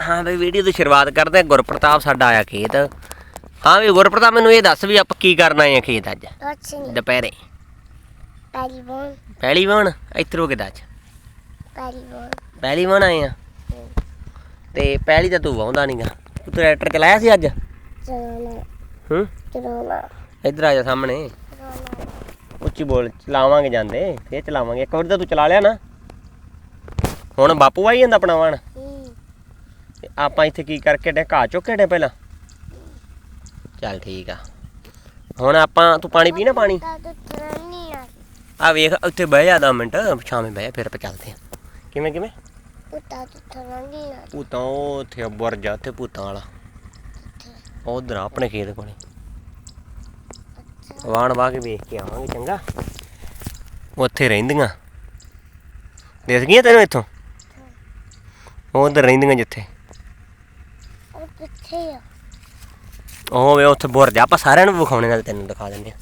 ਹਾਂ ਬਈ ਵੀਡੀਓ ਦੀ ਸ਼ੁਰੂਆਤ ਕਰਦੇ ਹਾਂ ਗੁਰਪ੍ਰਤਾਪ ਸਾਡਾ ਆਇਆ ਖੇਤ। ਹਾਂ ਵੀ ਗੁਰਪ੍ਰਤਾਪ ਮੈਨੂੰ ਇਹ ਦੱਸ ਵੀ ਆਪਾਂ ਕੀ ਕਰਨਾ ਹੈ ਖੇਤ ਅੱਜ? ਕੁਛ ਨਹੀਂ ਦੁਪਹਿਰੇ। ਪਹਿਲੀ ਬੋਲ ਪਹਿਲੀ ਵਾਣ ਇੱਧਰੋਂ ਕਿਦਾਂ ਪਹਿਲੀ ਬੋਲ ਪਹਿਲੀ ਵਾਣ ਆਏ ਆ ਤੇ ਪਹਿਲੀ ਤਾਂ ਤੂੰ ਵਾਉਂਦਾ ਨਹੀਂਗਾ ਤੂੰ ਟਰੈਕਟਰ ਚਲਾਇਆ ਸੀ ਅੱਜ? ਚਲਾਉਣਾ। ਹੂੰ? ਚਲਾਉਣਾ। ਇੱਧਰ ਆ ਜਾ ਸਾਹਮਣੇ। ਉੱਚੀ ਬੋਲ ਚਲਾਵਾਂਗੇ ਜਾਂਦੇ। ਫੇਰ ਚਲਾਵਾਂਗੇ। ਇੱਕ ਵਾਰੀ ਤਾਂ ਤੂੰ ਚਲਾ ਲਿਆ ਨਾ। ਹੁਣ ਬਾਪੂ ਆਈ ਜਾਂਦਾ ਆਪਣਾ ਵਾਣ ਆਪਾਂ ਇੱਥੇ ਕੀ ਕਰਕੇ ਡੇ? ਘਾਹ ਚੁੱਕੇ ਡੇ ਪਹਿਲਾਂ? ਚੱਲ ਠੀਕ ਆ। ਹੁਣ ਆਪਾਂ ਤੂੰ ਪਾਣੀ ਪੀਣਾ। ਪਾਣੀ ਆ। ਵੇਖ ਉੱਥੇ ਬਹਿ ਜਾ 10 ਮਿੰਟ ਛਾਵੇਂ ਬਹਿ ਜਾ, ਫਿਰ ਆਪਾਂ ਚੱਲਦੇ ਆ। ਕਿਵੇਂ ਕਿਵੇਂ? ਪੁੱਤਾ ਤੂੰ ਚਲਾਉਣੀ ਆ। ਉਹ ਉੱਥੇ ਬੁਰਜ ਆ ਉੱਥੇ ਭੂਤਾਂ ਵਾਲਾ। ਉਧਰ ਆਪਣੇ ਖੇਤ ਕੋਲੇ। ਵਾਣ ਵਾਹ ਕੇ ਵੇਖ ਕੇ ਆਵਾਂਗੇ ਚੰਗਾ। ਉੱਥੇ ਰਹਿੰਦੀਆਂ। ਦਿਸ ਗਈਆਂ ਤੈਨੂੰ ਇੱਥੋਂ? ਉਧਰ ਰਹਿੰਦੀਆਂ ਜਿੱਥੇ। ਕਿੱਥੇ ਆ? ਉਹ ਵੇ ਉੱਥੇ ਬੁਰਜ ਆ, ਆਪਾਂ ਸਾਰਿਆਂ ਨੂੰ ਵਿਖਾਉਣੇ ਨਾਲ ਤੈਨੂੰ ਦਿਖਾ ਦਿੰਦੇ ਆ।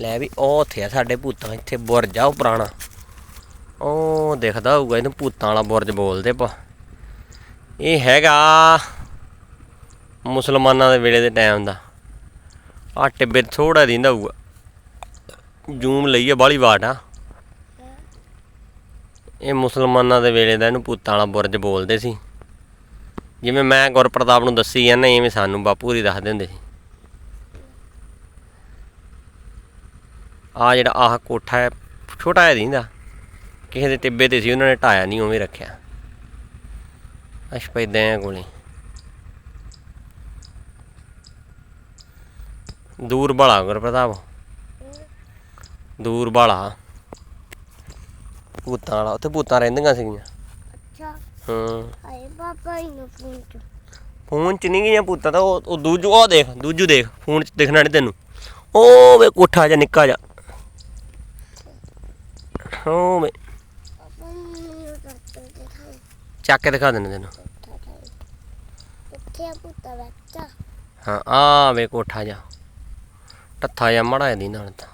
ਲੈ ਵੀ ਉਹ ਉੱਥੇ ਆ ਸਾਡੇ ਭੂਤਾਂ, ਇੱਥੇ ਬੁਰਜ ਆ ਉਹ ਪੁਰਾਣਾ। ਉਹ ਦਿਖਦਾ ਹੋਊਗਾ, ਇਹਨੂੰ ਭੂਤਾਂ ਵਾਲਾ ਬੁਰਜ ਬੋਲਦੇ ਆਪਾਂ। ਇਹ ਹੈਗਾ ਮੁਸਲਮਾਨਾਂ ਦੇ ਵੇਲੇ ਦੇ ਟਾਈਮ ਦਾ। ਆ ਟਿੱਬੇ ਥੋੜਾ ਦਿੰਦਾ ਹੋਊਗਾ। ਜੂਮ ਲਈਏ ਬਾਲੀ ਵਾਟ ਆ। ਇਹ ਮੁਸਲਮਾਨਾਂ ਦੇ ਵੇਲੇ ਦਾ ਇਹਨੂੰ ਭੂਤਾਂ ਵਾਲਾ ਬੁਰਜ ਬੋਲਦੇ ਸੀ। ਜਿਵੇਂ ਮੈਂ ਗੁਰਪ੍ਰਤਾਪ ਨੂੰ ਦੱਸੀ ਜਾਂਦਾ ਐਵੇਂ ਸਾਨੂੰ ਬਾਪੂ ਹੀ ਦੱਸਦੇ ਹੁੰਦੇ ਸੀ। ਆ ਜਿਹੜਾ ਆਹ ਕੋਠਾ ਹੈ, ਛੋਟਾ ਜਿਹਾ ਦਿੰਦਾ। ਕਿਸੇ ਦੇ ਟਿੱਬੇ ਤੇ ਸੀ, ਉਹਨਾਂ ਨੇ ਢਾਇਆ ਨਹੀਂ, ਉਵੇਂ ਰੱਖਿਆ। ਅਸ਼ਪੈਦਾਂ ਕੋਲੇ। ਦੂਰ ਬੜਾ ਗੁਰਪ੍ਰਤਾਪ। ਦੂਰ ਬੜਾ ਭੂਤਾਂ ਵਾਲਾ, ਉੱਥੇ ਭੂਤਾਂ ਰਹਿੰਦੀਆਂ ਸੀਗੀਆਂ। ਹਾਂ। ਇਹਨੂੰ ਫੋਨ ਚ। ਫੋਨ ਚ ਨਹੀਂ ਗਈਆਂ ਪੁੱਤਾਂ ਤਾਂ ਉਹ ਉਹ ਦੂਜੂ ਉਹ ਦੇਖ ਦੂਜੂ ਦੇਖ ਫੋਨ ਚ ਦਿਖਣਾ ਨਹੀਂ ਤੈਨੂੰ। ਉਹ ਵੇ ਕੋਠਾ ਜਿਹਾ ਨਿੱਕਾ ਜਿਹਾ। ਉਹ ਵੇ ਮੈਨੂੰ ਦਿਖਾਈ ਚੱਕ ਕੇ ਦਿਖਾ ਦਿੰਦੇ ਤੈਨੂੰ। ਕਿੱਥੇ ਆ ਪੁੱਤਾ ਬੱਚਾ ਹਾਂ ਆ ਵੇ ਕੋਠਾ ਜਿਹਾ। ਟੱਥਾ ਜਿਹਾ ਮੜਾ ਦੀ ਨਾਲ ਤਾਂ।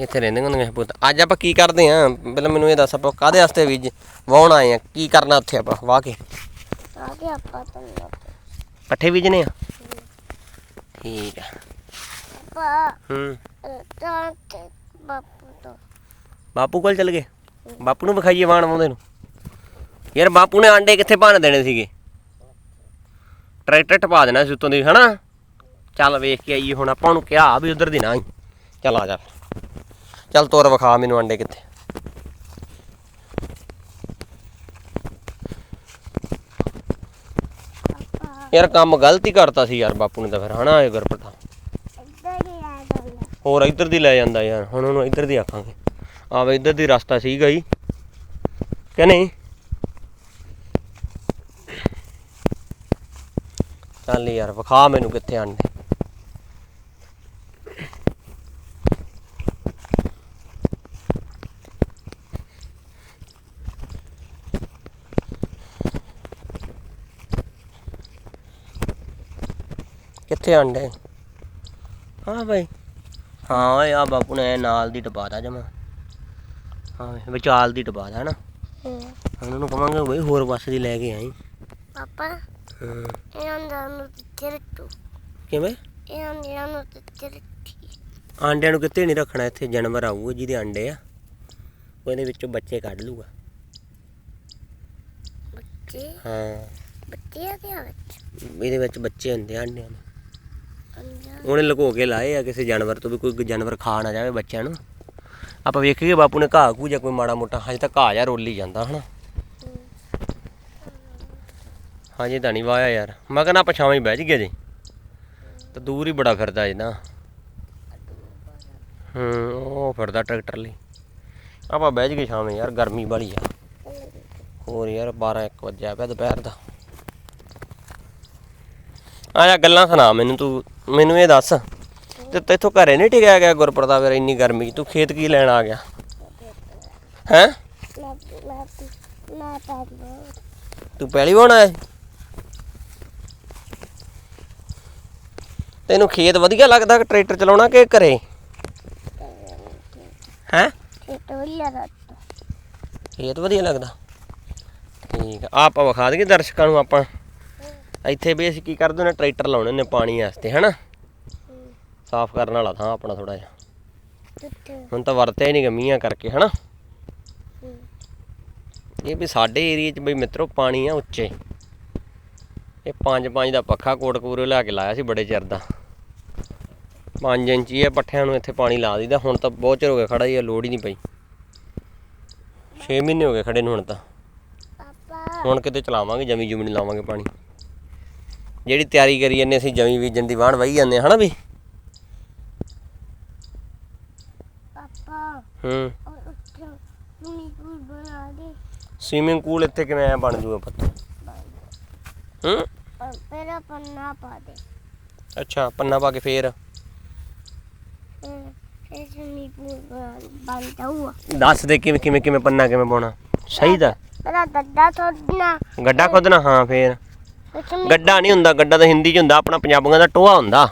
ਇੱਥੇ ਰਹਿੰਦੇ ਹੁੰਦੇ ਪੁੱਤ। ਅੱਜ ਆਪਾਂ ਕੀ ਕਰਦੇ ਆਂ ਪਹਿਲਾਂ ਮੈਨੂੰ ਇਹ ਦੱਸ ਆਪਾਂ ਕਾਦੇ ਵਾਸਤੇ ਵੀ ਵਾਉਣ ਆਏ ਆ ਕੀ ਕਰਨਾ ਉੱਥੇ ਆਪਾਂ? ਵਾਹ ਕੇ। ਆ ਗਿਆ ਆਪਾਂ ਤਾਂ ਪੱਠੇ ਬੀਜਣੇ ਆ? ਠੀਕ ਆ। ਬਾਬਾ ਹੂੰ। ਤਾਂ ਤੇ ਬਾਪੂ ਤੋਂ। ਬਾਪੂ ਕੋਲ ਚੱਲ ਗਏ? ਬਾਪੂ ਨੂੰ ਵਿਖਾਈਏ ਵਾਣ ਆਉਂਦੇ ਨੂੰ। ਯਾਰ ਬਾਪੂ ਨੇ ਆਂਡੇ ਕਿੱਥੇ ਭੰਨ ਦੇਣੇ ਸੀਗੇ? ਟਰੈਕਟਰ ਟਪਾ ਦੇਣਾ ਸੀ ਉੱਤੋਂ ਦੀ ਹਨਾ? ਚੱਲ ਵੇਖ ਕੇ ਆਈਏ ਹੁਣ ਆਪਾਂ ਨੂੰ ਕਿਹਾ ਵੀ ਉਧਰ ਦੀ ਨਾ ਚੱਲ ਆ ਜਾ ਚੱਲ ਤੋਰ ਵਿਖਾ ਮੈਨੂੰ ਆਂਡੇ ਕਿੱਥੇ। ਯਾਰ ਕੰਮ ਗਲਤੀ ਕਰਤਾ ਸੀ ਯਾਰ ਬਾਪੂ ਨੇ ਤਾਂ ਫਿਰ, ਹਨਾ ਇਹ ਗੁਰਪ੍ਰਤਾਪ? ਇੱਧਰ ਹੋਰ ਇੱਧਰ ਦੀ ਲੈ ਜਾਂਦਾ ਯਾਰ, ਹੁਣ ਉਹਨੂੰ ਇੱਧਰ ਦੀ ਆਖਾਂਗੇ। ਆਵੇ ਇੱਧਰ ਦੀ ਰਸਤਾ ਸੀਗਾ ਹੀ ਕਿ ਨਹੀਂ? ਚੱਲ ਯਾਰ, ਵਿਖਾ ਮੈਨੂੰ ਕਿੱਥੇ ਆਂਡੇ ਕਿੱਥੇ ਆਂਡੇ? ਹਾਂ ਭਾਈ ਹਾਂ ਓਏ ਆ ਬਾਪੂ ਨੇ ਨਾਲ ਦੀ ਟਪਾਦਾ ਜਮਾ। ਹਾਂ ਵਿਚਾਲ ਦੀ ਟਪਾਦਾ ਨਾ ਹੂੰ। ਉਹਨਾਂ ਨੂੰ ਕਵਾਂਗੇ ਬਈ ਹੋਰ ਬੱਸ ਦੀ ਲੈ ਕੇ ਆਈ। ਪਾਪਾ ਹਾਂ, ਇਹ ਅੰਦਰ ਨੂੰ ਕਿੱਥੇ ਰੱਖੂ? ਕਿਵੇਂ? ਇਹ ਅੰਦਰ ਨੂੰ ਕਿੱਥੇ ਰੱਖੀ? ਆਂਡਿਆਂ ਨੂੰ ਕਿਤੇ ਨਹੀਂ ਰੱਖਣਾ ਇੱਥੇ ਜਾਨਵਰ ਆਊਗਾ ਜਿਹਦੇ ਆਂਡੇ ਆ। ਉਹ ਇਹਦੇ ਵਿੱਚੋਂ ਬੱਚੇ ਕੱਢ ਲੂਗਾ। ਬੱਚੇ? ਹਾਂ। ਬੱਚੇ ਆ ਗਿਆ ਵਿੱਚ? ਇਹਦੇ ਵਿੱਚ ਬੱਚੇ ਹੁੰਦੇ ਆ ਆਂਡਿਆਂ ਦੇ। ਉਹਨੇ ਲੁਕੋ ਕੇ ਲਾਏ ਆ ਕਿਸੇ ਜਾਨਵਰ ਤੋਂ ਵੀ ਕੋਈ ਜਾਨਵਰ ਖਾ ਨਾ ਜਾਵੇ ਬੱਚਿਆਂ ਨੂੰ। ਆਪਾਂ ਵੇਖੀਏ ਬਾਪੂ ਨੇ ਘਾਹ ਘੂ ਜਾਂ ਕੋਈ ਮਾੜਾ ਮੋਟਾ, ਹਜੇ ਤਾਂ ਘਾਹ ਜਾਂ ਰੋਲੀ ਜਾਂਦਾ ਹਨਾ। ਹਜੇ ਤਾਂ ਨਹੀਂ ਵਾਇਆ ਯਾਰ। ਮੈਂ ਕਹਿੰਦਾ ਆਪਾਂ ਛਾਵੇਂ ਹੀ ਬਹਿ ਗਏ ਜੀ। ਤਾਂ ਦੂਰ ਹੀ ਬੜਾ ਫਿਰਦਾ ਜੀ ਨਾ। ਹੂੰ, ਉਹ ਫਿਰਦਾ ਟਰੈਕਟਰ ਲਈ। ਆਪਾਂ ਬਹਿ ਗਏ ਛਾਵੇਂ ਯਾਰ, ਗਰਮੀ ਵਾਲੀ ਆ। ਹੋਰ ਯਾਰ 12 1 ਵਜਿਆ ਪਿਆ ਦੁਪਹਿਰ ਦਾ। ਆ ਜਾ ਗੱਲਾਂ ਸੁਣਾ ਮੈਨੂੰ ਤੂੰ। ਮੈਨੂੰ ਇਹ ਦੱਸ, ਤੇ ਤੇਥੋਂ ਘਰੇ ਨਹੀਂ ਟਿਕਿਆ ਗਿਆ ਗੁਰਪ੍ਰਤਾਪ ਯਾਰ ਇੰਨੀ ਗਰਮੀ 'ਚ ਤੂੰ ਖੇਤ ਕੀ ਲੈਣ ਆ ਗਿਆ? ਹੈ? ਤੂੰ ਪਹਿਲੀ ਵਾਰ ਆਇਆ ਤੈਨੂੰ ਖੇਤ ਵਧੀਆ ਲੱਗਦਾ ਕਿ ਟਰੈਕਟਰ ਚਲਾਉਣਾ ਕਿ ਘਰੇ? ਹੈ? ਖੇਤ ਵਧੀਆ ਲੱਗਦਾ। ਠੀਕ ਆ ਆਹ ਆਪਾਂ ਵਿਖਾ ਦਈਏ ਦਰਸ਼ਕਾਂ ਨੂੰ ਆਪਾਂ। ਇੱਥੇ ਵੀ ਅਸੀਂ ਕੀ ਕਰਦੇ ਨੇ ਟਰੈਕਟਰ ਲਾਉਣੇ ਨੇ ਪਾਣੀ ਵਾਸਤੇ ਹਨਾ? ਸਾਫ਼ ਕਰਨ ਵਾਲਾ ਥਾਂ ਆਪਣਾ ਥੋੜਾ ਜਿਹਾ। ਹੁਣ ਤਾਂ ਵਰਤਿਆ ਹੀ ਨਹੀਂ ਗਮੀਆਂ ਕਰਕੇ ਹਨਾ? ਇਹ ਵੀ ਸਾਡੇ ਏਰੀਆ 'ਚ ਬਈ ਮਿੱਤਰੋ ਪਾਣੀ ਆ ਉੱਚੇ। ਇਹ 5-5 ਦਾ ਪੱਖਾ ਕੋਟਕਪੂਰੇ ਲਿਆ ਕੇ ਲਾਇਆ ਸੀ ਬੜੇ ਚਿਰ ਦਾ। 5 ਇੰਚੀ ਇਹ ਪੱਠਿਆਂ ਨੂੰ ਇੱਥੇ ਪਾਣੀ ਲਾ ਦਈਦਾ ਹੁਣ ਤਾਂ ਬਹੁਤ ਚਿਰ ਹੋ ਗਿਆ ਖੜਾ ਹੀ ਆ ਲੋੜ ਹੀ ਨਹੀਂ ਪਈ। 6 ਮਹੀਨੇ ਹੋ ਗਏ ਖੜੇ ਨੂੰ ਹੁਣ ਤਾਂ। ਪਾਪਾ। ਹੁਣ ਕਿਤੇ ਚਲਾਵਾਂਗੇ ਜਮੀ ਜੁਮੀ ਨਹੀਂ ਲਾਵਾਂਗੇ ਪਾਣੀ। ਜਿਹੜੀ ਤਿਆਰੀ ਕਰੀ ਜਾਂਦੇ ਅਸੀਂ ਜਮੀ ਬੀਜਣ ਦੀ ਵਾਹਣ ਵਹੀ ਜਾਂਦੇ ਹਨਾ ਵੀ ਪਾਪਾ ਹੂੰ। ਉਹ ਉੱਥੇ ਸੁਣੀ ਪੂਲ ਬਣਾ ਦੇ। ਸਵੀਮਿੰਗ ਪੂਲ ਇੱਥੇ ਕਿਵੇਂ ਆ ਬਣ ਜੂਗਾ ਪਤਾ? ਹੂੰ? ਪਹਿਲਾਂ ਪੰਨਾ ਪਾ ਦੇ। ਅੱਛਾ ਪੰਨਾ ਪਾ ਕੇ ਫੇਰ? ਫਿਰ ਫਿਰ ਸੁਣੀ ਪੂਲ ਬਣਾ ਬਣ ਜਾਊਗਾ। ਦੱਸ ਦੇ ਕਿਵੇਂ ਕਿਵੇਂ ਕਿਵੇਂ ਪੰਨਾ ਕਿਵੇਂ ਪਾਉਣਾ? ਸਹੀ ਦਾ ਪਹਿਲਾਂ ਦੱਦਾ ਥੋੜਨਾ ਗੱਡਾ ਖੋਦਣਾ? ਹਾਂ ਫਿਰ। ਗੱਡਾ ਨਹੀਂ ਹੁੰਦਾ ਗੱਡਾ ਤਾਂ ਹਿੰਦੀ ਚ ਹੁੰਦਾ ਆਪਣਾ ਪੰਜਾਬੀਆਂ ਦਾ ਟੋਆ ਹੁੰਦਾ।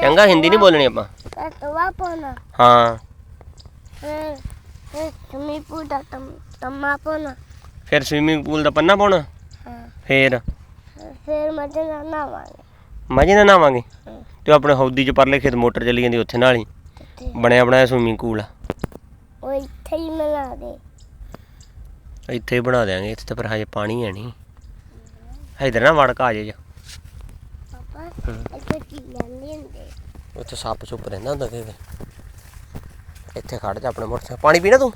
ਚੰਗਾ ਹਿੰਦੀ ਨਹੀਂ ਬੋਲਣੀ ਆਪਾਂ। ਤੋਆ ਪਾਉਣਾ। ਹਾਂ। ਫਿਰ ਸੁਣੀ ਪੂਲ ਦਾ ਤਮ ਤਮਾ ਪਾਉਣਾ। ਫਿਰ ਸਵੀਮਿੰਗ ਪੂਲ ਦਾ ਪੰਨਾ ਪਾਉਣਾ? ਹਾਂ। ਫੇਰ? ਫਿਰ ਮਜੇ ਨਾਲ ਨਾਵਾਂਗੇ ਮਜੇ ਨਾਲ ਨਾਵਾਂਗੇ। ਤੇ ਆਪਣੇ ਹੌਦੀ ਚ ਪਰਲੇ ਖੇਤ ਮੋਟਰ ਚੱਲੀ ਜਾਂਦੀ ਉੱਥੇ ਨਾਲ ਹੀ। ਬਣਿਆ ਬਣਾਇਆ ਸਵੀਮਿੰਗ ਪੂਲ ਆ ਉਹ ਇੱਥੇ ਹੀ ਮਿਲਾ ਦੇ। ਇੱਥੇ ਹੀ ਬਣਾ ਦਿਆਂਗੇ ਇੱਥੇ ਤਾਂ ਪਰ ਹਜੇ ਪਾਣੀ ਹੈ ਨਹੀਂ। ਇਧਰ ਨਾ ਵੜਕ ਆ ਜੇ ਪਾਪਾ ਇੱਥੇ ਕੀ ਲੈਂਦੇ ਹੁੰਦੇ? ਉੱਥੇ ਸੱਪ ਸੁੱਪ ਰਹਿੰਦਾ ਹੁੰਦਾ ਕਿਤੇ ਇੱਥੇ ਖੜ ਜਾ ਆਪਣੇ ਮੋਟਰਸਾਈਕਲ। ਪਾਣੀ ਪੀਣਾ ਤੂੰ?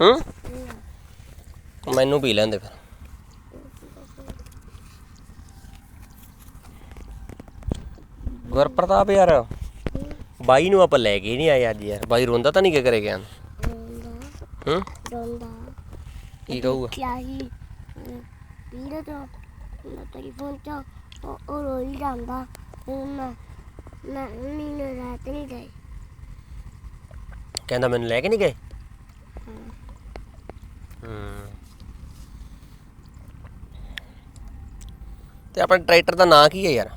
ਹੂੰ? ਮੈਨੂੰ ਪੀ ਲੈਂਦੇ ਫਿਰ। ਗੁਰਪ੍ਰਤਾਪ ਯਾਰ ਬਾਈ ਨੂੰ ਆਪਾਂ ਲੈ ਕੇ ਨਹੀਂ ਆਏ ਅੱਜ ਯਾਰ। ਬਾਈ ਰੋਂਦਾ ਤਾਂ ਨਹੀਂ ਕਿ ਕਰੇ ਗਿਆ। ਹੂੰ? ਡੋਂਦਾ ਕੀ ਕਹੂਗਾ? ਵੀਰੇ ਤੋਂ ਮੈਂ ਤੇਰੀ ਫੋਨ ਚ ਉਹ ਉਹ ਰੋਈ ਜਾਂਦਾ ਫਿਰ ਮੈਂ ਮੈਂ ਮੈਨੂੰ ਰਾਤ ਨਹੀਂ ਗਈ ਕਹਿੰਦਾ ਮੈਨੂੰ ਲੈ ਕੇ ਨਹੀਂ ਗਏ ਹੂੰ ਤੇ ਆਪਣੇ ਟਰੈਕਟਰ ਦਾ ਨਾਂ ਕੀ ਹੈ ਯਾਰ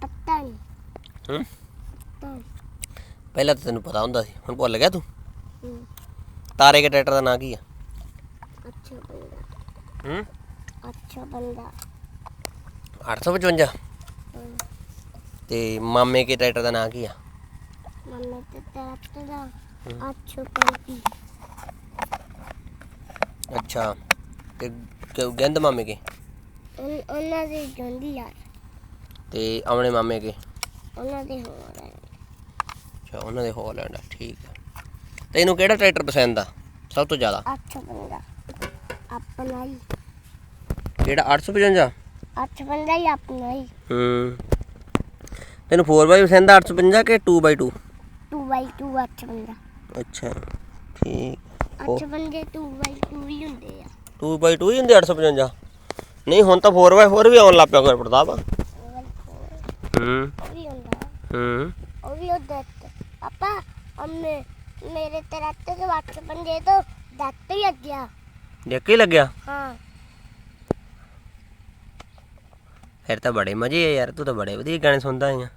ਪਤਾ ਨਹੀਂ ਹੂੰ ਪਤਾ। ਪਹਿਲਾਂ ਤਾਂ ਤੈਨੂੰ ਪਤਾ ਹੁੰਦਾ ਸੀ ਹੁਣ ਭੁੱਲ ਗਿਆ ਤੂੰ? ਤਾਰੇ ਕੇ ਟਰੈਕਟਰ ਦਾ ਨਾਂ ਕੀ ਆ? ਹੂੰ? ਅੱਛਾ ਬੰਦਾ। 855 ਹਮ, ਤੇ ਮਾਮੇ ਕੇ ਟਰੈਕਟਰ ਦਾ ਨਾਂ ਕੀ ਆ? ਮੰਮੀ ਤੇ ਤੇਰਾ ਦਾ ਅੱਛਾ ਪੰਪੀ ਅੱਛਾ ਤੇ ਗ- ਗਿੰਦ ਮਾਮੇ ਕੇ? ਉਨ- ਉਹਨਾਂ ਦੇ ਜਾਂਦੀ ਯਾਰ ਤੇ ਆਮਣੇ ਮਾਮੇ ਕੇ? ਉਹਨਾਂ ਦੇ ਹੋਰ ਹੈ। ਅੱਛਾ ਉਹਨਾਂ ਦੇ ਹੋਲੈਂਡ ਆ ਠੀਕ ਆ। ਤੈਨੂੰ ਕਿਹੜਾ ਟਰੈਕਟਰ ਪਸੰਦ ਆ? ਸਭ ਤੋਂ ਜ਼ਿਆਦਾ? ਅੱਛਾ ਬੰਦਾ ਆਪਣਾ ਹੀ। ਕਿਹੜਾ 855 ਅੱਛਾ ਬੰਦਾ ਹੀ ਆਪਣਾ ਹੀ। ਹੂੰ। ਤੈਨੂੰ 4x ਪਸੰਦ ਆ 855 ਕਿ 2x2 2 ਬਾਈ 2 ਅੱਛਾ ਠੀਕ। ਉਹ- ਅੱਛਾ ਬੰਦੇ 2 ਬਾਈ 2 ਹੀ ਹੁੰਦੇ ਆ। 2x2 ਹੀ ਹੁੰਦੇ 855 ਨਹੀਂ ਹੁਣ ਤਾਂ 4x4 ਵੀ ਆਉਣ ਲੱਗ ਪਿਆ ਕਰ ਪ੍ਰਤਾਪ। ਹੂੰ। ਉਹ ਵੀ ਹੁੰਦਾ। ਹੂੰ। ਉਹ ਵੀ ਉਹ ਦੱਤ ਪਾਪਾ ਅੰਮੇ ਮੇਰੇ ਤੇ ਤੇ ਅੱਛਾ ਬੰਦੇ ਤੋਂ ਦੱਤ ਹੀ ਅੱਗਿਆ ਦੇਖ ਹੀ ਲੱਗਿਆ। ਹਾਂ। ਫਿਰ ਤਾਂ ਬੜੇ ਮਜ਼ੇ ਆ ਯਾਰ ਤੂੰ ਤਾਂ ਬੜੇ ਵਧੀਆ ਗਾਣੇ ਸੁਣਦਾ ਆ।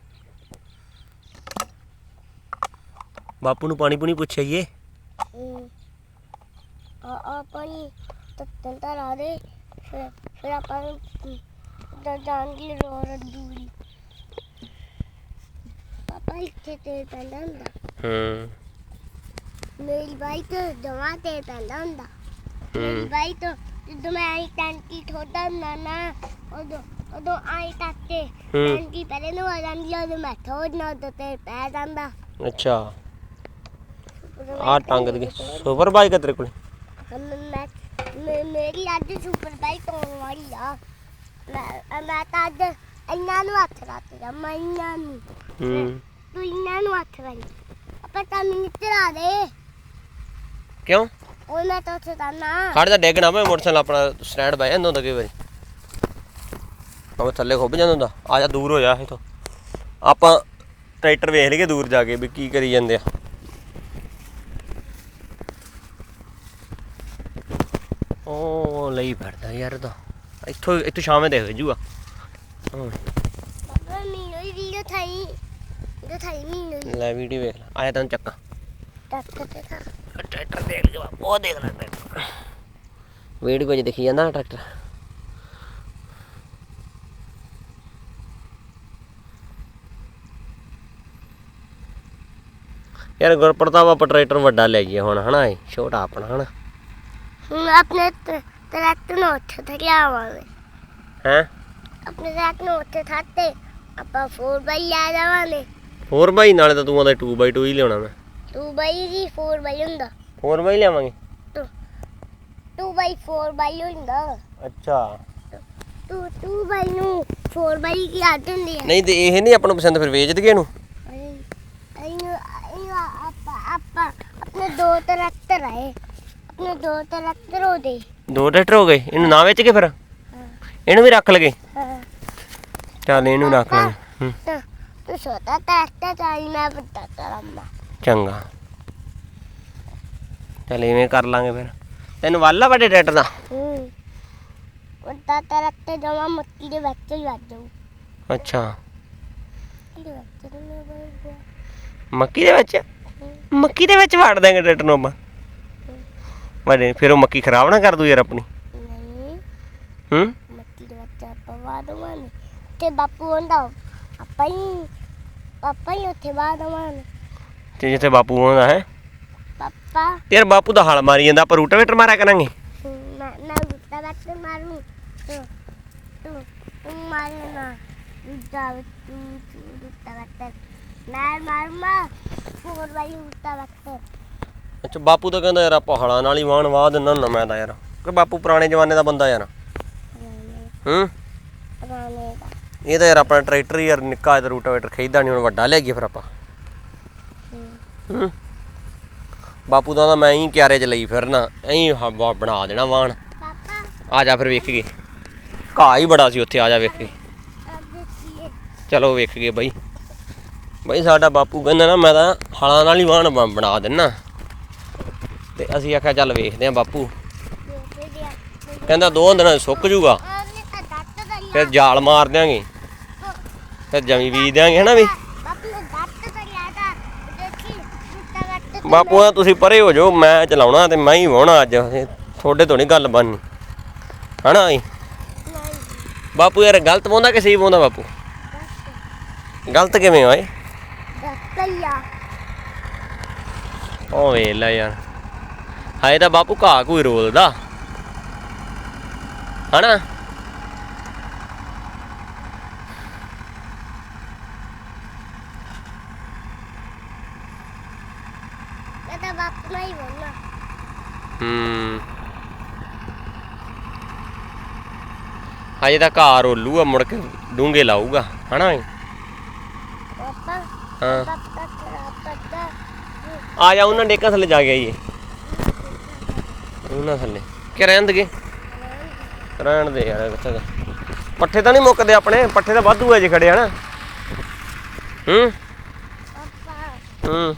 ਬਾਪੂ ਨੂੰ ਪਾਣੀ ਪੂਣੀ ਪੁੱਛਿਆ ਈਏ ਹਮ। ਆ ਆਪਾਂ ਨੂੰ ਤੱਤਨ ਤਾਂ ਲਾ ਦੇ ਫਿਰ ਫਿਰ ਆਪਾਂ ਦਾ ਜਾਣਗੀ ਰੋਰ ਦੂਰੀ ਪਾਪਾ ਇੱਥੇ ਤੇ ਪੈਂਦਾ ਹੁੰਦਾ। ਹੂੰ। ਮੇਰੀ ਬਾਈਕ ਦਵਾ ਤੇ ਪੈਂਦਾ ਹੁੰਦਾ। ਹੂੰ। ਬਾਈਕ ਜਦੋਂ ਮੈਂ ਆਈ ਟੈਂਕੀ ਠੋਦਾ ਹੁੰਦਾ ਨਾ ਉਦੋਂ ਉਦੋਂ ਆਈ ਟੱਕੇ। ਟੈਂਕੀ ਪਹਿਲੇ ਨੂੰ ਆ ਜਾਂਦੀ ਆ, ਉਦੋਂ ਮੈਂ ਠੋਦਨਾ ਉਦੋਂ ਤੇ ਪੈ ਜਾਂਦਾ। ਅੱਛਾ। ਆ ਟੰਗ ਦੇ ਸੁਪਰ ਬਾਈਕ ਆ ਤੇਰੇ ਕੋਲ? ਮੇਰੀ ਅੱਜ ਸੁਪਰ ਬਾਈਕ ਆਉਣ ਵਾਲੀ ਆ। ਮੈਂ ਮੈਂ ਤਾਂ ਅੱਜ ਇਹਨਾਂ ਨੂੰ ਹੱਥ ਰੱਖਦਾ ਮੈਂ ਇਹਨਾਂ ਨੂੰ। ਹੂੰ। ਤੂੰ ਇਹਨਾਂ ਨੂੰ ਹੱਥ ਰੱਖ ਆਪਾਂ ਤਾਂ ਮੈਨੂੰ ਚੜਾ ਦੇ। ਕਿਉਂ? ਉਹ ਮੈਂ ਤਾਂ ਚੜਾਣਾ ਖੜ ਜਾ ਡੇਗ ਨਾ ਪਏ ਮੋਟਰਸਾਈਕਲ ਆਪਣਾ ਸਟੈਂਡ ਬੈ ਜਾਂਦਾ ਹੁੰਦਾ ਕਈ ਵਾਰੀ। ਉਹ ਥੱਲੇ ਖੁੱਭ ਜਾਂਦਾ ਹੁੰਦਾ। ਆ ਜਾ ਦੂਰ ਹੋ ਜਾ ਇਥੋਂ। ਆਪਾਂ ਟਰੈਕਟਰ ਵੇਖ ਲਈਏ ਦੂਰ ਜਾ ਕੇ ਵੀ ਕੀ ਕਰੀ ਜਾਂਦੇ ਆ। ਉਹ ਲਈ ਫਿਰਦਾ ਯਾਰ ਤਾਂ। ਇੱਥੋਂ ਇੱਥੋਂ ਸ਼ਾਮੇ ਦੇਖ ਜੂਗਾ। ਹਾਂ। ਬਾਬਾ ਮੈਨੂੰ ਵੀ ਵੀਡੀਓ ਥਾਈ ਵੀਡੀਓ ਥਾਈ ਮੈਨੂੰ ਲੈ ਵੀਡੀਓ ਵੇਖ ਲੈ ਆਇਆ ਤੈਨੂੰ ਚੱਕਾਂ। ਟਰੈਕਟਰ ਦੇਖ ਲਿਆ ਉਹ ਦੇਖ ਲੈ ਟਰੈਕਟਰ ਵੀਡੀਓ 'ਚ ਦਿਖੀ ਜਾਂਦਾ ਨਾ ਟਰੈਕਟਰ ਯਾਰ ਗੁਰਪ੍ਰਤਾਪ ਆਪਾਂ ਟਰੈਕਟਰ ਵੱਡਾ ਲੈ ਗਿਆ ਹੁਣ ਹਨਾ ਇਹ? ਛੋਟਾ ਆਪਣਾ ਹਨਾ? ਹੁਣ ਆਪਣੇ ਟਰੈਕਟਰ ਨੂੰ ਉੱਥੇ ਤੇ ਲਿਆਵਾਂਗੇ। ਹੈ? ਆਪਣੇ ਟਰੈਕਟਰ ਨੂੰ ਉੱਥੇ ਥਾਤੇ ਆਪਾਂ 4x ਲੈ ਜਾਵਾਂਗੇ। ਹੋਰ ਬਾਈ ਨਾਲੇ ਤਾਂ ਤੂੰ ਆਂਦਾ 2x2 ਹੀ ਲਿਆਉਣਾ ਮੈਂ। 2x ਦੀ 4x ਹੁੰਦਾ। ਹੋਰ ਬਾਈ ਲਿਆਵਾਂਗੇ? 2x4x ਹੁੰਦਾ। ਅੱਛਾ। 2 2x ਨੂੰ 4x ਕੀ ਆਦਤ ਹੁੰਦੀ ਹੈ ਨਹੀਂ ਤੇ ਇਹ ਨਹੀਂ ਆਪਾਂ ਨੂੰ ਪਸੰਦ ਫਿਰ ਵੇਚ ਦਈਏ ਇਹਨੂੰ? ਅਈਓ ਅਈਓ ਆਪਾਂ ਆਪਾਂ ਆਪਣੇ ਦੋ ਟਰੈਕਟਰ ਆਏ ਆਪਣੇ ਦੋ ਟਰੈਕਟਰ ਹੋ ਦੇ ਦੋ ਟਰੈਕਟਰ ਹੋ ਗਏ। ਇਹਨੂੰ ਨਾ ਵੇਚ ਕੇ ਫਿਰ। ਇਹਨੂੰ ਵੀ ਰੱਖ ਲਗੇ। ਚੱਲ ਇਹਨੂੰ ਰੱਖ ਲਾਂਗੇ। ਤੂੰ ਤੂੰ ਛੋਟਾ ਟਰੈਕਟਰ ਚਾਹੀ ਮੈਂ ਵੱਡਾ ਕਰਾਂਗਾ ਚੰਗਾ। ਚੱਲ ਇਵੇਂ ਕਰ ਲਾਂਗੇ ਫਿਰ। ਤੈਨੂੰ ਵਾਲਾ ਵੱਡੇ ਟਰੈਕਟਰ ਦਾ? ਹੂੰ। ਵੱਡਾ ਟਰੈਕਟਰ ਜਮਾ ਮੱਕੀ ਦੇ ਵਿੱਚ ਹੀ ਵੱਜ ਜਾਊ। ਅੱਛਾ। ਇਹਦੇ ਵਿੱਚ ਨਹੀਂ ਵੱਜਦਾ ਮੱਕੀ ਦੇ ਵਿੱਚ? ਮੱਕੀ ਦੇ ਵਿੱਚ ਵੜ ਦਾਂਗੇ ਟਰੈਕਟਰ ਨੂੰ ਆਪਾਂ। ਵੱਡੇ ਫਿਰ ਉਹ ਮੱਕੀ ਖਰਾਬ ਨਾ ਕਰ ਦੂ ਯਾਰ ਆਪਣੀ। ਨਹੀਂ। ਹੂੰ? ਮੱਕੀ ਦੇ ਵਿੱਚ ਆਪਾਂ ਵਾਦਵਾਨ ਤੇ ਬਾਪੂ ਹੁੰਦਾ ਆਪਾਂ ਹੀ ਪਾਪਾ ਹੀ ਉੱਥੇ ਵਾਦਵਾਨ ਤੇ ਜਿੱਥੇ ਬਾਪੂ ਆਉਂਦਾ ਹੈ। ਪਾਪਾ। ਯਾਰ ਬਾਪੂ ਦਾ ਹਲ ਮਾਰੀ ਜਾਂਦਾ ਆਪਾਂ ਰੂਟਾਵੇਟਰ ਮਾਰਿਆ ਕਰਾਂਗੇ। ਮੈਂ ਮੈਂ ਉੱਤਾ ਬੱਤ ਮਾਰੂ। ਤੂੰ ਤੂੰ ਤੂੰ ਮਾਰੇ ਨਾ। ਉੱਤਾ ਤੂੰ ਉੱਤਾ ਬੱਤ ਮੈਂ ਮਾਰਮਾ ਫੋਰ ਵਾਲੀ ਉੱਤਾ ਬੱਤ ਅੱਛਾ ਬਾਪੂ ਤਾਂ ਕਹਿੰਦਾ ਯਾਰ ਆਪਾਂ ਹਲਾਂ ਨਾਲ ਹੀ ਵਾਹਣ ਵਾਹ ਦਿੰਦਾ ਹੁੰਦਾ ਮੈਂ ਤਾਂ ਯਾਰ। ਕਿ ਬਾਪੂ ਪੁਰਾਣੇ ਜ਼ਮਾਨੇ ਦਾ ਬੰਦਾ ਯਾਰ। ਹੂੰ? ਰਾਣੇ ਦਾ। ਇਹ ਤਾਂ ਯਾਰ ਆਪਣਾ ਟਰੈਕਟਰ ਯਾਰ ਨਿੱਕਾ ਜਿਹਾ ਰੂਟਾਵੇਟਰ ਖਰੀਦਾ ਨਹੀਂ ਹੁਣ ਵੱਡਾ ਲੈ ਗਿਆ ਫਿਰ ਆਪਾਂ। ਹੂੰ। ਬਾਪੂ ਦਾ ਤਾਂ ਮੈਂ ਹੀ ਕਿਆਰੇ ਚ ਲਈ ਫਿਰਨਾ ਐਂ ਬਣਾ ਦੇਣਾ ਪਾਪਾ। ਆ ਜਾ ਫਿਰ ਵੇਖ ਗਏ ਘਾਹ ਹੀ ਬੜਾ ਸੀ ਉੱਥੇ ਆ ਜਾ ਵੇਖ ਕੇ। ਕੀ ਚਲੋ ਵੇਖ ਗਏ ਬਾਈ। ਬਾਈ ਸਾਡਾ ਬਾਪੂ ਕਹਿੰਦਾ ਨਾ ਮੈਂ ਤਾਂ ਹਲਾਂ ਨਾਲ ਹੀ ਵਾਹਣ ਬ- ਬਣਾ ਦਿੰਨਾ। ਤੇ ਅਸੀਂ ਆਖਿਆ ਚੱਲ ਵੇਖਦੇ ਆ ਬਾਪੂ। ਕਹਿੰਦਾ ਦੋ ਦਿਨਾਂ ਸੁੱਕ ਜੂਗਾ। ਫਿਰ ਜਾਲ ਮਾਰ ਦਿਆਂਗੇ। ਫਿਰ ਜਮੀ ਬੀਜ ਦਿਆਂਗੇ ਹਨਾ ਵੀ ਬਾਪੂ ਨੇ ਦੱਤ ਦਾ ਲਿਆ ਤਾਂ ਦੇਖੀ ਉੱਤਾ ਬੱਤ ਬਾਪੂ ਆ, ਤੁਸੀਂ ਪਰੇ ਹੋ ਜਾਓ, ਮੈਂ ਚਲਾਉਣਾ ਤੇ ਮੈਂ ਹੀ ਵਾਹੁਣਾ ਅੱਜ। ਤੁਹਾਡੇ ਤੋਂ ਨਹੀਂ ਗੱਲ ਬਣਨੀ। ਹਨਾ ਜੀ? ਬਾਪੂ ਯਾਰ, ਗਲਤ ਪਾਉਂਦਾ ਕਿ ਸਹੀ ਪਾਉਂਦਾ ਬਾਪੂ? ਗਲਤ ਕਿਵੇਂ ਹੋਏ ਦੱਤ ਉਹ ਵੇਖ ਯਾਰ। ਹਾਏ ਤਾਂ ਬਾਪੂ ਘਾਹ ਕੋਈ ਰੋਲਦਾ। ਹਨਾ ਮੈਂ ਤਾਂ ਬਾਪੂ ਨਹੀਂ ਬੋਲਣਾ ਹੂੰ। ਹਾਏ ਤਾਂ ਘਾਹ ਰੋਲੂਗਾ ਮੁੜ ਕੇ ਡੂੰਗੇ ਲਾਊਗਾ ਹਨਾ? ਪਾਪਾ ਹਾਂ। ਪਾਪਾ ਆ ਜਾ ਉਹਨਾਂ ਡੇਕਾਂ ਥੱਲੇ ਜਾ ਕੇ ਆਈਏ। ਉਹਨਾਂ ਥੱਲੇ। ਕਿ ਰਹਿਣ ਦਗੇ ਰਹਿਣ ਦੇ ਯਾਰ ਕਿੱਥੇ ਦਾ ਪੱਠੇ ਤਾਂ ਨਹੀਂ ਮੁੱਕਦੇ ਆਪਣੇ ਪੱਠੇ ਤਾਂ ਵਾਧੂ ਐ ਜੇ ਖੜੇ ਹਨਾ? ਹੂੰ? ਪਾਪਾ। ਹੂੰ।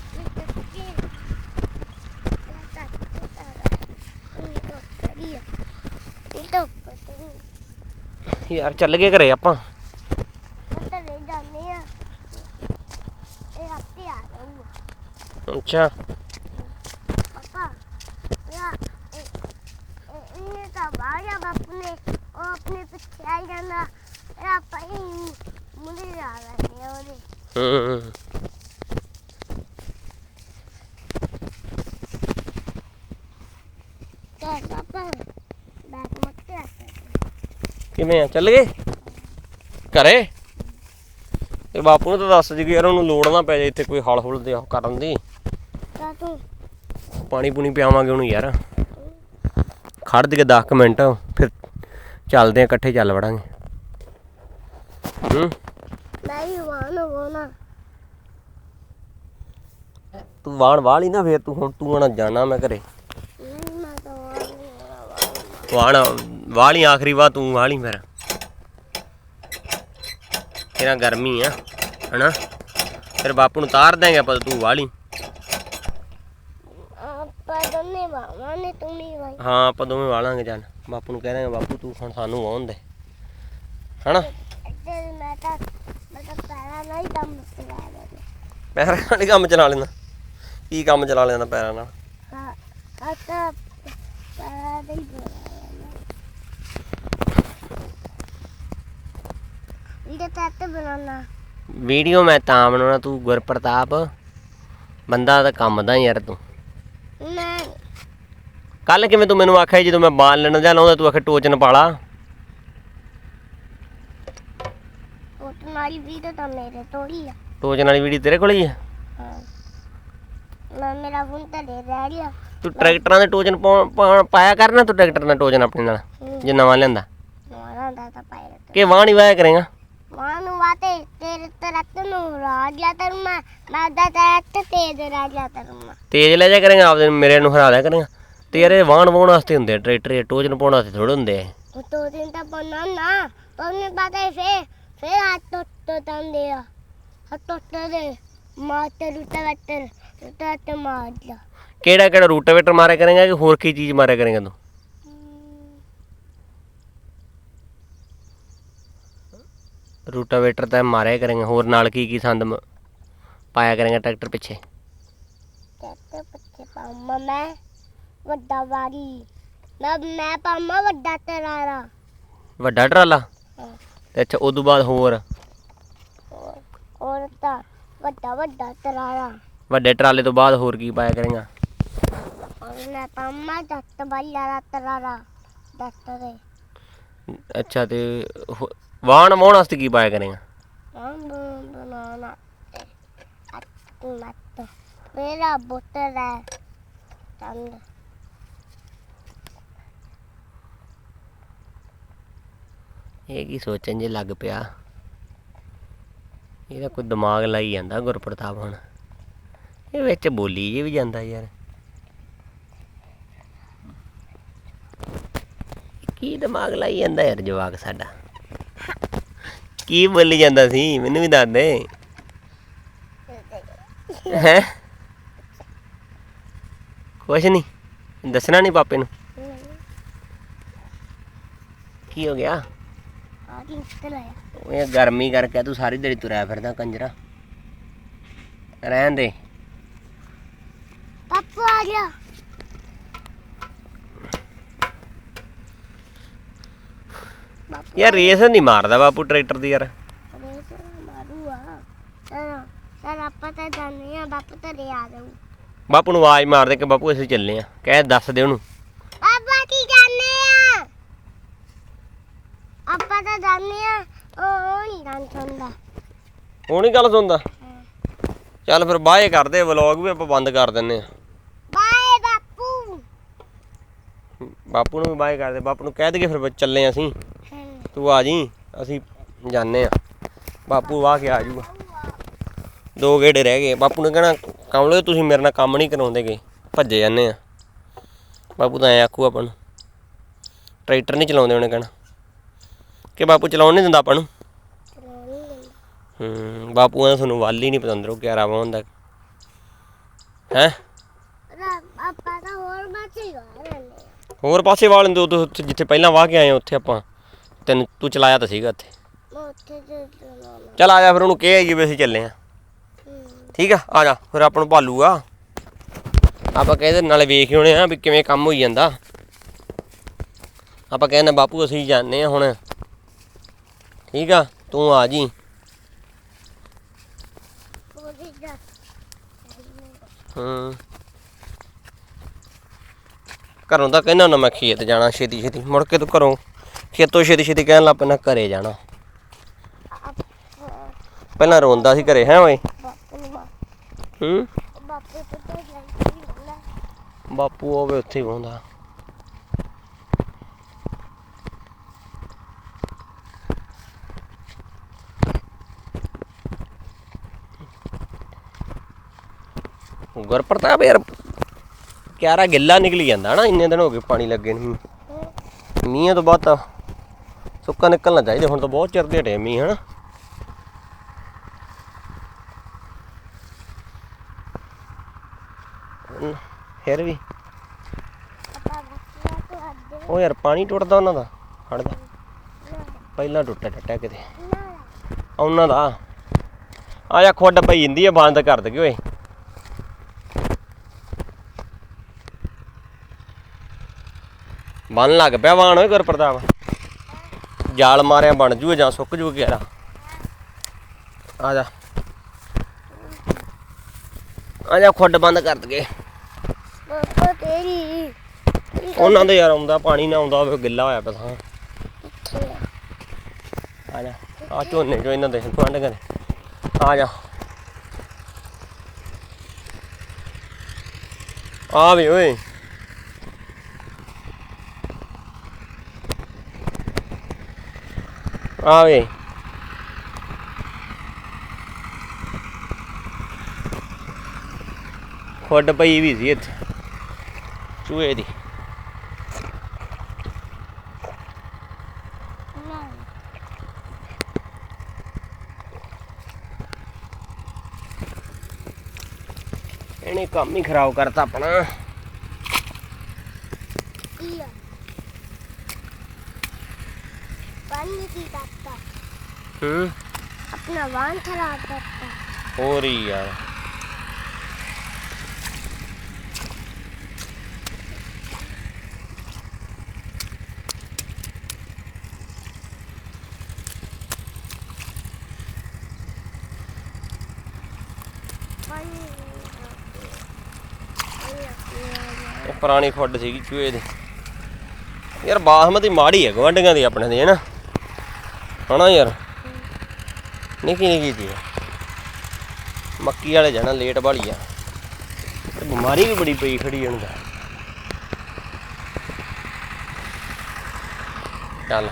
ਯਾਰ ਚੱਲ ਗਏ ਘਰੇ ਆਪਾਂ ਅੱਛਾ ਆਪਣੇ ਪਿੱਛੇ ਆ ਜਾਣਾ ਇਹ ਆਪਾਂ ਹੀ ਮੁੰਡੇ ਜਾ ਰਹੇ ਉਹਦੇ ਹੂੰ ਤੇ ਪਾਪਾ ਬੈਕ ਮੱਤੇ ਆ ਕਿਵੇਂ ਆ ਚੱਲ ਗਏ? ਘਰੇ? ਤੇ ਬਾਪੂ ਨੂੰ ਤਾਂ ਦੱਸ ਜੀ ਯਾਰ ਉਹਨੂੰ ਲੋੜ ਨਾ ਪੈ ਜਾਏ ਇੱਥੇ ਕੋਈ ਹਲ ਹੁਲ ਦੇ ਕਰਨ ਦੀ। ਪਾਣੀ ਪੂਣੀ ਪਿਆਵਾਂਗੇ ਉਹਨੂੰ ਯਾਰ। ਖੜ ਦੇ 10 ਮਿੰਟ ਫਿਰ ਚੱਲਦੇ ਆ ਇਕੱਠੇ ਚੱਲ ਵੜਾਂਗੇ। ਹੂੰ? ਵਾਣ ਤੂੰ ਵਾਣ ਵਾਲੀ ਨਾ ਫੇਰ ਤੂੰ ਹੁਣ ਤੂੰ ਆਣਾ ਜਾਣਾ ਮੈਂ ਘਰੇ। ਨਹੀਂ ਮੈਂ ਤਾਂ ਵਾਣ ਵਾਣ ਵਾਲੀ ਆਖਰੀ ਵਾਰ ਤੂੰ ਵਾਲੀ ਫਿਰ। ਤੇਰਾ ਗਰਮੀ ਆ ਹਨਾ? ਫਿਰ ਬਾਪੂ ਨੂੰ ਤਾਰ ਦਾਂਗੇ ਆਪਾਂ ਤੂੰ ਵਾਲੀ। ਆਪਾਂ ਦੋਨੇ ਵਾਵਾਂ ਨੇ ਤੂੰ ਨਹੀਂ ਵਾਈ। ਹਾਂ ਆਪਾਂ ਦੋਵੇਂ ਵਾਲਾਂਗੇ ਚੱਲ। ਬਾਪੂ ਨੂੰ ਕਹਿ ਦਾਂਗੇ ਬਾਪੂ ਤੂੰ ਹੁਣ ਸਾਨੂੰ ਵਾਹੁਣ ਦੇ। ਹਨਾ? ਮੈਂ ਤਾਂ ਮੈਂ ਤਾਂ ਪੈਰਾਂ ਨਾਲ ਹੀ ਕੰਮ ਚਲਾ ਰਿਹਾ ਪੈਰਾਂ ਨਾਲ ਹੀ ਕੰਮ ਚਲਾ ਲੈਂਦਾ। ਕੀ ਕੰਮ ਚਲਾ ਲੈਂਦਾ ਪੈਰਾਂ ਨਾਲ? ਹਾਂ आता para del ਇਹਦਾ ਤਾਂ ਬਣਾਉਣਾ। ਵੀਡੀਓ ਮੈਂ ਤਾਂ ਬਣਾਉਣਾ ਤੂੰ ਗੁਰਪ੍ਰਤਾਪ। ਬੰਦਾ ਤਾਂ ਕੰਮ ਦਾ ਯਾਰ ਤੂੰ। ਮੈਂ ਕੱਲ ਕਿਵੇਂ ਤੂੰ ਮੈਨੂੰ ਆਖਿਆ ਸੀ ਜਦੋਂ ਮੈਂ ਬਾਲ ਲੈਣ ਜਾ ਲਾਉਂਦਾ ਤੂੰ ਆਖੇ ਟੋਚਨ ਪਾਲਾ। ਉਹ ਨਾਲ ਵੀ ਤਾਂ ਮੇਰੇ ਤੋੜੀ ਆ। ਟੋਚਨ ਵਾਲੀ ਵੀਡੀਓ ਤੇਰੇ ਕੋਲ ਹੀ ਹੈ ਹਾਂ। ਮੈਂ ਮੇਰਾ ਫੋਨ ਤਾਂ ਦੇ ਰਹਿ ਗਿਆ ਤੂੰ ਟਰੈਕਟਰਾਂ ਦੇ ਟੋਚਨ ਪਾਉਣ- ਪਾਉਣ- ਪਾਇਆ ਕਰਨਾ ਤੂੰ ਟਰੈਕਟਰ ਦਾ ਟੋਚਨ ਆਪਣੇ ਨਾਲ ਜੇ ਨਵਾਂ ਲਿਆਂਦਾ। ਮਾਰਾ ਦਾ ਤਾਂ ਪਾਇਆ ਕਿ ਵਾਹ ਨਹੀਂ ਵਾਇਆ ਕਰੇਗਾ? ਮਾਨੂੰ ਵਾਤੇ ਤੇਰੇ ਰਾਜਾ ਤਰਮਾ ਮੈਂ ਦਾ ਤਰਤ ਤੇਜ ਰਾਜਾ ਤਰਮਾ ਤੇਜ਼ ਲੈ ਜਾ ਕਰੇਗਾ ਆਪਦੇ ਨੂੰ ਮੇਰੇ ਨੂੰ ਹਰਾ ਦਿਆ ਕਰੇਗਾ। ਤੇਰੇ ਵਾਹਣ ਵਾਉਣ ਵਾਸਤੇ ਹੁੰਦੇ ਆ ਟਰੈਕਟਰ ਇਹ ਟੋਚਨ ਪਾਉਣ ਵਾਸਤੇ ਥੋੜੇ ਹੁੰਦੇ ਆ। ਉਹ ਤੋਂ ਦਿਨ ਤਾਂ ਬਣਾ ਨਾ। ਤੁਹਾਨੂੰ ਪਤਾ ਹੈ ਫੇ ਫੇ ਹੱਥ ਟੁੱਟ ਜਾਂਦੇ ਆ। ਹੱਥ ਟੁੱਟ ਦੇ ਮਾਤਰ ਰੁੱਟਾ ਵੱਟਰ ਰੁੱਟਾ ਤੇ ਮਾਰ ਲਿਆ। ਕਿਹੜਾ ਕਿਹੜਾ ਰੂਟਾਵੇਟਰ ਮਾਰਿਆ ਕਰੇਗਾ ਕਿ ਹੋਰ ਕੀ ਚੀਜ਼ ਮਾਰਿਆ ਕਰੇਗਾ ਤੂੰ? ਰੂਟਾਵੇਟਰ ਤਾਂ ਮਾਰਿਆ ਕਰੇਗਾ ਹੋਰ ਨਾਲ ਕੀ ਕੀ ਸੰਦ ਮ- ਪਾਇਆ ਕਰੇਗਾ ਟਰੈਕਟਰ ਪਿੱਛੇ? ਤੇ ਪੱਤੇ ਪਾਮਾ ਮੈਂ ਵੱਡਾ ਵਾਰੀ। ਮੈਂ ਮੈਂ ਪਾਮਾ ਵੱਡਾ ਤਰਾਰਾ ਵੱਡਾ ਟਰਾਲਾ? ਹਾਂ। ਤੇ ਅੱਛਾ ਉਦੋਂ ਬਾਅਦ ਹੋਰ? ਔਰ ਤਾਂ ਵੱਡਾ ਵੱਡਾ ਤਰਾਰਾ ਵੱਡੇ ਟਰਾਲੇ ਤੋਂ ਬਾਅਦ ਹੋਰ ਕੀ ਪਾਇਆ ਕਰੇਗਾ? ਔਰ ਮੈਂ ਪਾਮਾ ਦੱਤ ਵਾਲਾ ਤਰਾਰਾ ਦੱਤ ਦੇ। ਅੱਛਾ ਤੇ ਹੋ- ਵਾਸਤੇ ਕੀ ਪਾਇਆ ਕਰੇਗਾ? ਬਨਾਨਾ ਮੱਤ। ਮੇਰਾ ਬੁੱਤਰ ਹੈ ਚੰਦ ਇਹ ਕੀ ਸੋਚਣ ਜੇ ਲੱਗ ਪਿਆ? ਇਹਦਾ ਕੋਈ ਦਿਮਾਗ ਲਾਈ ਜਾਂਦਾ ਗੁਰਪ੍ਰਤਾਪ ਹੁਣ। ਇਹ ਵਿੱਚ ਬੋਲੀ ਜੇ ਵੀ ਜਾਂਦਾ ਯਾਰ। ਕੀ ਦਿਮਾਗ ਲਾਈ ਜਾਂਦਾ ਯਾਰ ਜਵਾਕ ਸਾਡਾ? ਕੀ ਬੋਲੀ ਜਾਂਦਾ ਸੀ? ਮੈਨੂੰ ਵੀ ਦੱਸ ਦੇ। ਹੈ? ਕੁਛ ਨਹੀਂ ਦੱਸਣਾ ਨਹੀਂ ਪਾਪੇ ਨੂੰ। ਕੀ ਹੋ ਗਿਆ? ਆ ਕੀ ਤਲਾਇਆ ਉਹ ਇਹ ਗਰਮੀ ਕਰਕੇ ਤੂੰ ਸਾਰੀ ਦਿਹਾੜੀ ਤੁਰਿਆ ਫਿਰਦਾ ਕੰਜਰਾ। ਰਹਿਣ ਦੇ। ਪਾਪੂ ਆ ਗਿਆ ਬਾਪੂ। ਯਾਰ ਰੇਸ ਨਹੀਂ ਮਾਰਦਾ ਬਾਪੂ ਟਰੈਕਟਰ ਦੀ ਯਾਰ। ਰੇਸ ਮਾਰੂ ਆ ਸਰ ਸਰ ਆਪਾਂ ਤਾਂ ਜਾਣੇ ਆ ਬਾਪੂ ਤਾਂ ਰੇ ਆ ਜਾਊ। ਬਾਪੂ ਨੂੰ ਆਵਾਜ਼ ਮਾਰ ਦੇ ਕਿ ਬਾਪੂ ਅਸੀਂ ਚੱਲੇ ਆ ਕਹਿ ਦੱਸ ਦੇ ਉਹਨੂੰ। ਆਪਾਂ ਕੀ ਜਾਣੇ ਆ ਆਪਾਂ ਤਾਂ ਜਾਣੇ ਆ ਉਹ ਨਹੀਂ ਗਾਣ ਸੁਣਦਾ। ਉਹ ਨਹੀਂ ਗੱਲ ਸੁਣਦਾ। ਚੱਲ ਫਿਰ ਬਾਏ ਕਰਦੇ ਵਲੌਗ ਵੀ ਆਪਾਂ ਬੰਦ ਕਰ ਦਿੰਨੇ ਆ ਬਾਏ ਬਾਪੂ। ਬਾਪੂ ਨੂੰ ਵੀ ਬਾਏ ਕਰਦੇ ਬਾਪੂ ਨੂੰ ਕਹਿ ਦਈਏ ਫਿਰ ਚੱਲੇ ਅਸੀਂ। ਤੂੰ ਆ ਜੀ ਅਸੀਂ ਜਾਣੇ ਆ ਬਾਪੂ ਵਾਹ ਕੇ ਆ ਜਾਊਗਾ। ਦੋ ਗੇੜੇ ਰਹਿ ਗਏ। ਬਾਪੂ ਨੇ ਕਹਿਣਾ ਕਮਲੇ ਤੁਸੀਂ ਮੇਰੇ ਨਾਲ ਕੰਮ ਨਹੀਂ ਕਰਾਉਂਦੇਗੇ ਭੱਜੇ ਜਾਂਦੇ ਆ ਬਾਪੂ ਤਾਂ ਐ ਆਖੂ ਆਪਾਂ ਨੂੰ। ਟਰੈਕਟਰ ਨਹੀਂ ਚਲਾਉਂਦੇ ਉਹਨੇ ਕਹਿਣਾ। ਕਿ ਬਾਪੂ ਚਲਾਉਣ ਨਹੀਂ ਦਿੰਦਾ ਆਪਾਂ ਨੂੰ। ਹੂੰ ਬਾਪੂ ਨੇ ਤੁਹਾਨੂੰ ਵੱਲ ਹੀ ਨਹੀਂ ਪਤੰਦਰੋ ਕਿਆਰਾ ਵਾਹੁੰਦਾ ਹੈ? ਆਪਾਂ ਤਾਂ ਹੋਰ ਹੋਰ ਪਾਸੇ ਵਾਲ ਲੈਂਦੇ ਉਦੋਂ ਉੱਥੇ ਜਿੱਥੇ ਪਹਿਲਾਂ ਵਾਹ ਕੇ ਆਏ ਆ, ਉੱਥੇ ਆਪਾਂ। ਤੈਨੂੰ ਤੂੰ ਚਲਾਇਆ ਤਾਂ ਸੀਗਾ ਉੱਥੇ ਮੈਂ ਉੱਥੇ ਤੇ ਚਲਾਉਣਾ। ਚੱਲ ਆ ਜਾ ਫਿਰ ਉਹਨੂੰ ਕਹਿ ਆਈਏ ਵੀ ਅਸੀਂ ਚੱਲੇ ਆ ਠੀਕ ਆ ਆ ਜਾ ਫਿਰ ਆਪਾਂ ਨੂੰ ਭਾਲੂਗਾ। ਆਪਾਂ ਕਹਿੰਦੇ ਨਾਲੇ ਵੇਖ ਹੀ ਆਉਣੇ ਆ ਵੀ ਕਿਵੇਂ ਕੰਮ ਹੋਈ ਜਾਂਦਾ। ਆਪਾਂ ਕਹਿੰਦੇ ਬਾਪੂ ਅਸੀਂ ਜਾਂਦੇ ਆ ਹੁਣ। ਠੀਕ ਆ ਤੂੰ ਆ ਜੀ। ਉਹਦੀ ਜਾ। ਹੂੰ। ਘਰੋਂ ਤਾਂ ਕਹਿੰਦਾ ਹੁੰਦਾ ਮੈਂ ਖੇਤ ਜਾਣਾ ਛੇਤੀ ਛੇਤੀ ਮੁੜ ਕੇ ਤੂੰ ਘਰੋਂ ਖੇਤੋਂ ਛੇਤੀ ਛੇਤੀ ਕਹਿਣ ਲੱਗ ਪੈਣਾ ਘਰੇ ਜਾਣਾ। ਪਹਿਲਾਂ ਰੋਂਦਾ ਸੀ ਘਰੇ, ਹੈ ਓਏ? ਹੂੰ? ਬਾਪੂ ਹੋਵੇ ਉੱਥੇ ਹੀ ਬਹੁੰਦਾ ਗੁਰਪ੍ਰਤਾਪ ਯਾਰ, ਕਿਆਰਾ ਗਿੱਲਾ ਨਿਕਲੀ ਜਾਂਦਾ ਨਾ, ਇੰਨੇ ਦਿਨ ਹੋ ਗਏ ਪਾਣੀ ਲੱਗੇ ਨੂੰ। ਮੀਂਹ ਤੋਂ ਬਾਅਦ ਤਾਂ ਸੁੱਕਾ ਨਿਕਲਣਾ ਚਾਹੀਦਾ, ਹੁਣ ਤਾਂ ਬਹੁਤ ਚਿਰ ਦੇ ਹਟੇ ਮੀਂਹ ਹਨਾ। ਫਿਰ ਵੀ। ਉਹ ਯਾਰ ਪਾਣੀ ਟੁੱਟਦਾ ਉਹਨਾਂ ਦਾ ਹੜਦਾ ਪਹਿਲਾਂ ਟੁੱਟਿਆ ਟੱਟਿਆ ਕਿਤੇ। ਉਹਨਾਂ ਦਾ। ਆ ਜਾ, ਖੁੱਡ ਪਈ ਜਾਂਦੀ ਆ, ਬੰਦ ਕਰ ਦਗੇ ਓਏ। ਬੰਨ ਲੱਗ ਪਿਆ ਵਾਣ ਓਏ ਗੁਰਪ੍ਰਤਾਪ। ਜਾਲ ਮਾਰਿਆ ਬਣ ਜੂ ਜਾਂ ਸੁੱਕ ਜੂ ਕਿਹੜਾ ਆ ਜਾ। ਆ ਜਾ ਖੁੱਡ ਬੰਦ ਕਰ ਦਗੇ ਪਾਪਾ ਤੇਰੀ। ਉਹਨਾਂ ਦੇ ਯਾਰ ਆਉਂਦਾ ਪਾਣੀ ਨਾ ਆਉਂਦਾ ਹੋਵੇ ਗਿੱਲਾ ਹੋਇਆ ਪਿਆ ਆ? ਜਾ ਆ ਝੋਨੇ ਚੋਂ ਇਹਨਾਂ ਦੇ ਫੰਡ ਕਰ। ਆ ਜਾ। ਆ ਵੀ ਓਏ। ਆਵੇ ਖੁੱਡ ਪਈ ਵੀ ਸੀ ਇੱਥੇ ਚੂਹੇ ਦੀ। ਇਹਨੇ ਕੰਮ ਹੀ ਖਰਾਬ ਕਰਤਾ ਆਪਣਾ ਕੀ ਆ ਪਾਣੀ ਕੀ ਕਰਤਾ ਹੂੰ अपना वाहन खराब करता ਹੋਰ ਹੀ ਯਾਰ पानी ਇਹ ਪੁਰਾਣੀ ਖੁੱਡ ਸੀਗੀ ਚੂਹੇ ਦੀ ਯਾਰ ਬਾਸਮਤੀ ਮਾੜੀ ਹੈ ਗਵਾਂਡੀਆਂ ਦੀ ਆਪਣੇ ਦੀ ਹੈ ਨਾ ਹਣਾ ਯਾਰ ਨਿੱਕੀ ਨਿੱਕੀ ਜੀ ਮੱਕੀ ਵਾਲੇ ਜਾਣਾ ਲੇਟ ਵਾਲੀ ਆ। ਬਿਮਾਰੀ ਵੀ ਬੜੀ ਪਈ ਖੜੀ ਜਾਂਦਾ ਚੱਲ।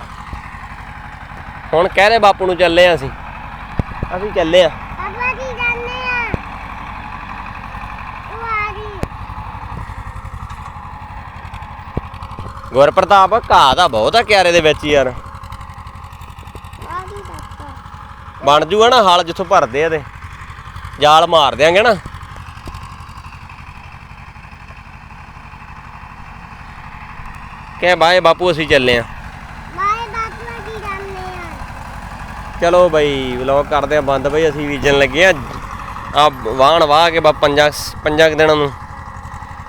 ਹੁਣ ਕਹਿ ਰਹੇ ਬਾਪੂ ਨੂੰ ਚੱਲੇ ਆ ਅਸੀਂ। ਅਸੀਂ ਚੱਲੇ ਆ। ਪਾਪਾ ਕੀ ਜਾਂਦੇ ਆ। ਉਹ ਆ ਗਈ। ਗੁਰਪ੍ਰਤਾਪ ਘਾਹ ਦਾ ਬਹੁਤ ਆ ਕਿਆਰੇ ਦੇ ਵਿੱਚ ਯਾਰ। ਬਣ ਜੂਗਾ ਨਾ ਹਾਲ ਜਿੱਥੋਂ ਭਰਦੇ ਆ ਤੇ। ਜਾਲ ਮਾਰ ਦਿਆਂਗੇ ਨਾ। ਕਹਿ ਬਾਏ ਬਾਪੂ ਅਸੀਂ ਚੱਲੇ ਆ। ਬਾਏ ਬਾਪੂ ਅਸੀਂ ਜਾਂਦੇ ਆ। ਚਲੋ ਬਾਈ ਵਲੌਗ ਕਰਦੇ ਆ ਬੰਦ ਬਾਈ ਅਸੀਂ ਬੀਜਣ ਲੱਗੇ ਆ। ਆ ਵਾਹਣ ਵਾਹ ਕੇ ਬਾ ਪੰਜਾਂ ਪੰਜਾਂ ਦਿਨਾਂ ਨੂੰ।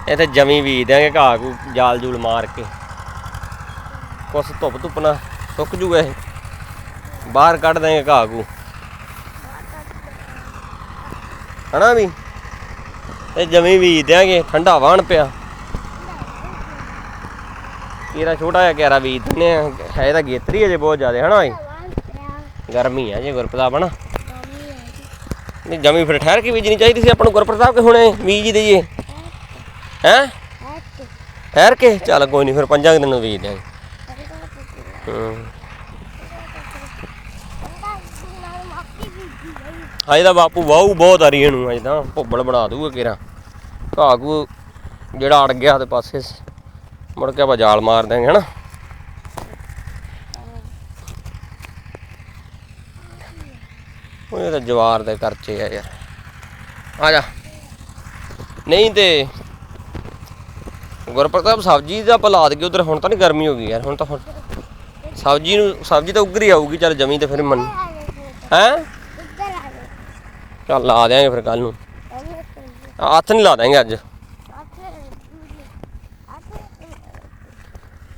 ਇੱਥੇ ਜਮੀ ਬੀਜ ਦਿਆਂਗੇ ਘਾਹ ਕੋ ਜਾਲ ਜੂਲ ਮਾਰ ਕੇ। ਕੁਛ ਧੁੱਪ ਧੁੱਪ ਨਾ ਸੁੱਕ ਜੂਗਾ ਇਹ। ਬਾਹਰ ਕੱਢ ਦਾਂਗੇ ਘਾਹ ਕੋ ਹਨਾ ਵੀ? ਤੇ ਜਮੀ ਬੀਜ ਦਿਆਂਗੇ, ਠੰਡਾ ਵਾਣ ਪਿਆ। ਇਹਦਾ ਛੋਟਾ ਜਿਹਾ ਕਿਆਰਾ ਬੀਜ ਦਿੰਨੇ ਆ, ਹੈ ਤਾਂ ਗੇਤਰੀ ਅਜੇ ਬਹੁਤ ਜ਼ਿਆਦਾ, ਹਨਾ ਵੀ? ਗਰਮੀ ਆ ਜੇ ਗੁਰਪ੍ਰਤਾਪ, ਹਨਾ? ਨਹੀਂ, ਜਮੀ ਫਿਰ ਠਹਿਰ ਕੇ ਬੀਜਣੀ ਚਾਹੀਦੀ ਸੀ ਆਪਾਂ ਨੂੰ ਗੁਰਪ੍ਰਤਾਪ ਕੇ ਹੁਣੇ, ਬੀਜ ਦੇਈਏ। ਹੈ? ਠਹਿਰ ਕੇ? ਚੱਲ ਕੋਈ ਨਹੀਂ, ਫਿਰ ਪੰਜਾਂ ਦਿਨਾਂ ਨੂੰ ਬੀਜ ਦਿਆਂਗੇ। ਹੂੰ। ਅਜੇ ਤਾਂ ਬਾਪੂ ਵਾਹੂ ਬਹੁਤ ਆ ਰਹੀ ਇਹਨੂੰ ਅਜੇ ਤਾਂ ਭੁੱਬਲ ਬਣਾ ਦੂਗਾ ਕੇਰਾ। ਘਾਹ ਘੂ ਜਿਹੜਾ ਅੜ ਗਿਆ ਤੇ ਪਾਸੇ, ਮੁੜ ਕੇ ਆਪਾਂ ਜਾਲ ਮਾਰ ਦਾਂਗੇ ਹਨਾ? ਉਹ ਇਹ ਤਾਂ ਜਵਾਰ ਦੇ ਖਰਚੇ ਆ ਯਾਰ। ਆ ਜਾ। ਨਹੀਂ ਤੇ ਗੁਰਪ੍ਰਤਾਪ, ਸਬਜ਼ੀ ਦਾ ਪਲਾ ਦੇ ਉਧਰ, ਹੁਣ ਤਾਂ ਨਹੀਂ ਗਰਮੀ ਹੋ ਗਈ ਯਾਰ, ਹੁਣ ਤਾਂ ਹੁਣ ਸਬਜ਼ੀ ਨੂੰ, ਸਬਜ਼ੀ ਤਾਂ ਉੱਗਰੀ ਆਊਗੀ, ਚੱਲ ਜਮੀ ਤੇ ਫਿਰ ਮੰਨ ਹੈ? ਚੱਲ ਲਾ ਦਿਆਂਗੇ ਫਿਰ ਕੱਲ ਨੂੰ। ਹੱਥ ਨਹੀਂ ਲਾ ਦਾਂਗੇ ਅੱਜ।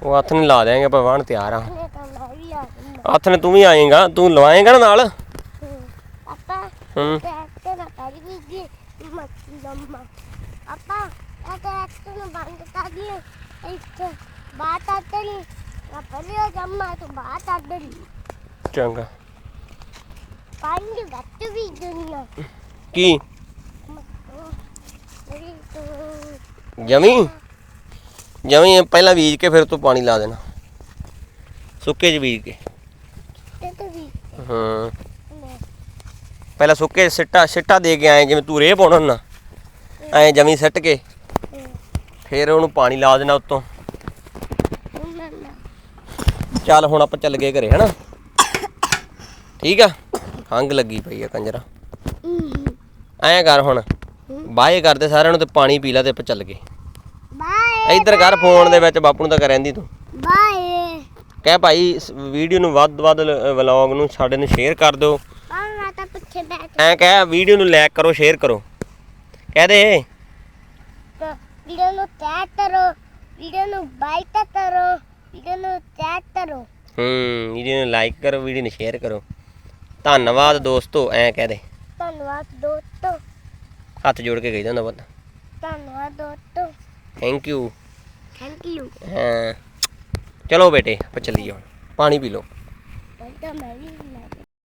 ਉਹ ਹੱਥ ਨਹੀਂ ਲਾ ਦਿਆਂਗੇ ਆਪਾਂ ਵਾਹਣ ਤਿਆਰ ਆ। ਹੱਥ ਨੇ ਤੂੰ ਵੀ ਆਏਗਾ ਤੂੰ ਲਵਾਏਗਾ ਨਾ ਨਾਲ? ਪਾਪਾ ਹੂੰ। ਟਰੈਕਟਰ ਨਾ ਕਰੀ ਵੀ ਮੱਕੀ ਲੰਮਾ ਪਾਪਾ ਇਹ ਟਰੈਕਟਰ ਨੂੰ ਬੰਦ ਕਰ ਦੇ ਇੱਥੇ ਬਾਤ ਆਤਰੀ ਆਪਰੇ ਜੰਮਾ ਤੋਂ ਬਾਤ ਆਤਰੀ ਚੰਗਾ। ਕੀ ਜਮੀ ਜਮੀ ਪਹਿਲਾਂ ਬੀਜ ਕੇ ਫਿਰ ਤੂੰ ਪਾਣੀ ਲਾ ਦੇਣਾ। ਸੁੱਕੇ ਚ ਬੀਜ ਕੇ ਹਾਂ। ਪਹਿਲਾਂ ਸੁੱਕੇ ਸਿੱਟਾ ਸਿੱਟਾ ਦੇ ਕੇ ਆਏ ਜਿਵੇਂ ਤੂੰ ਰੇਹ ਪਾਉਣਾ ਨਾ ਐ ਜਮੀ ਸਿੱਟ ਕੇ। ਫਿਰ ਉਹਨੂੰ ਪਾਣੀ ਲਾ ਦੇਣਾ ਉੱਤੋਂ। ਚੱਲ ਹੁਣ ਆਪਾਂ ਚੱਲ ਗਏ ਘਰੇ ਹਨਾ? ਠੀਕ ਆ? ਖੰਗ ਲੱਗੀ ਪਈ ਆ ਕੰਜਰਾ। ਐਂ ਕਰ ਹੁਣ ਬਾਏ ਕਰਦੇ ਸਾਰਿਆਂ ਨੂੰ ਤੇ ਪਾਣੀ ਪੀ ਲੈ ਤੇ ਆਪਾਂ ਚੱਲ ਗਏ। ਬਾਏ। ਇੱਧਰ ਕਰ ਫੋਨ ਦੇ ਵਿੱਚ ਬਾਪੂ ਨੂੰ ਤਾਂ ਕਰੈਂਦੀ ਤੂੰ। ਬਾਏ। ਕਹਿ ਭਾਈ ਵੀਡੀਓ ਨੂੰ ਵੱਧ ਵੱਧ ਵਲੌਗ ਨੂੰ ਸਾਡੇ ਨੂੰ ਸ਼ੇਅਰ ਕਰ ਦਿਓ। ਪਾਣਾ ਤਾਂ ਪਿੱਛੇ ਬੈਠ ਐਂ ਕਹਿ ਵੀਡੀਓ ਨੂੰ ਲਾਈਕ ਕਰੋ ਸ਼ੇਅਰ ਕਰੋ। ਕਹਿ ਦੇ। ਵੀਡੀਓ ਨੂੰ ਟੈਗ ਕਰੋ ਵੀਡੀਓ ਨੂੰ ਬਾਈਕ ਕਰੋ ਵੀਡੀਓ ਨੂੰ ਚੈੱਕ ਕਰੋ। ਹੂੰ ਵੀਡੀਓ ਨੂੰ ਲਾਈਕ ਕਰੋ ਵੀਡੀਓ ਨੂੰ ਸ਼ੇਅਰ ਕਰੋ। ਧੰਨਵਾਦ ਦੋਸਤੋ ਐ ਕਹਿ ਦੇ। ਧੰਨਵਾਦ ਦੋਸਤੋ। ਹੱਥ ਜੋੜ ਕੇ ਕਹੀਦਾ ਹੁੰਦਾ ਪੁੱਤ ਧੰਨਵਾਦ ਦੋਸਤੋ। ਥੈਂਕ ਯੂ ਥੈਂਕ ਯੂ ਹਾਂ। ਚਲੋ ਬੇਟੇ ਆਪਾਂ ਚੱਲੀਏ ਹੁਣ। ਪਾਣੀ ਪੀ ਲਓ। ਤਾਂ ਮੈਂ ਵੀ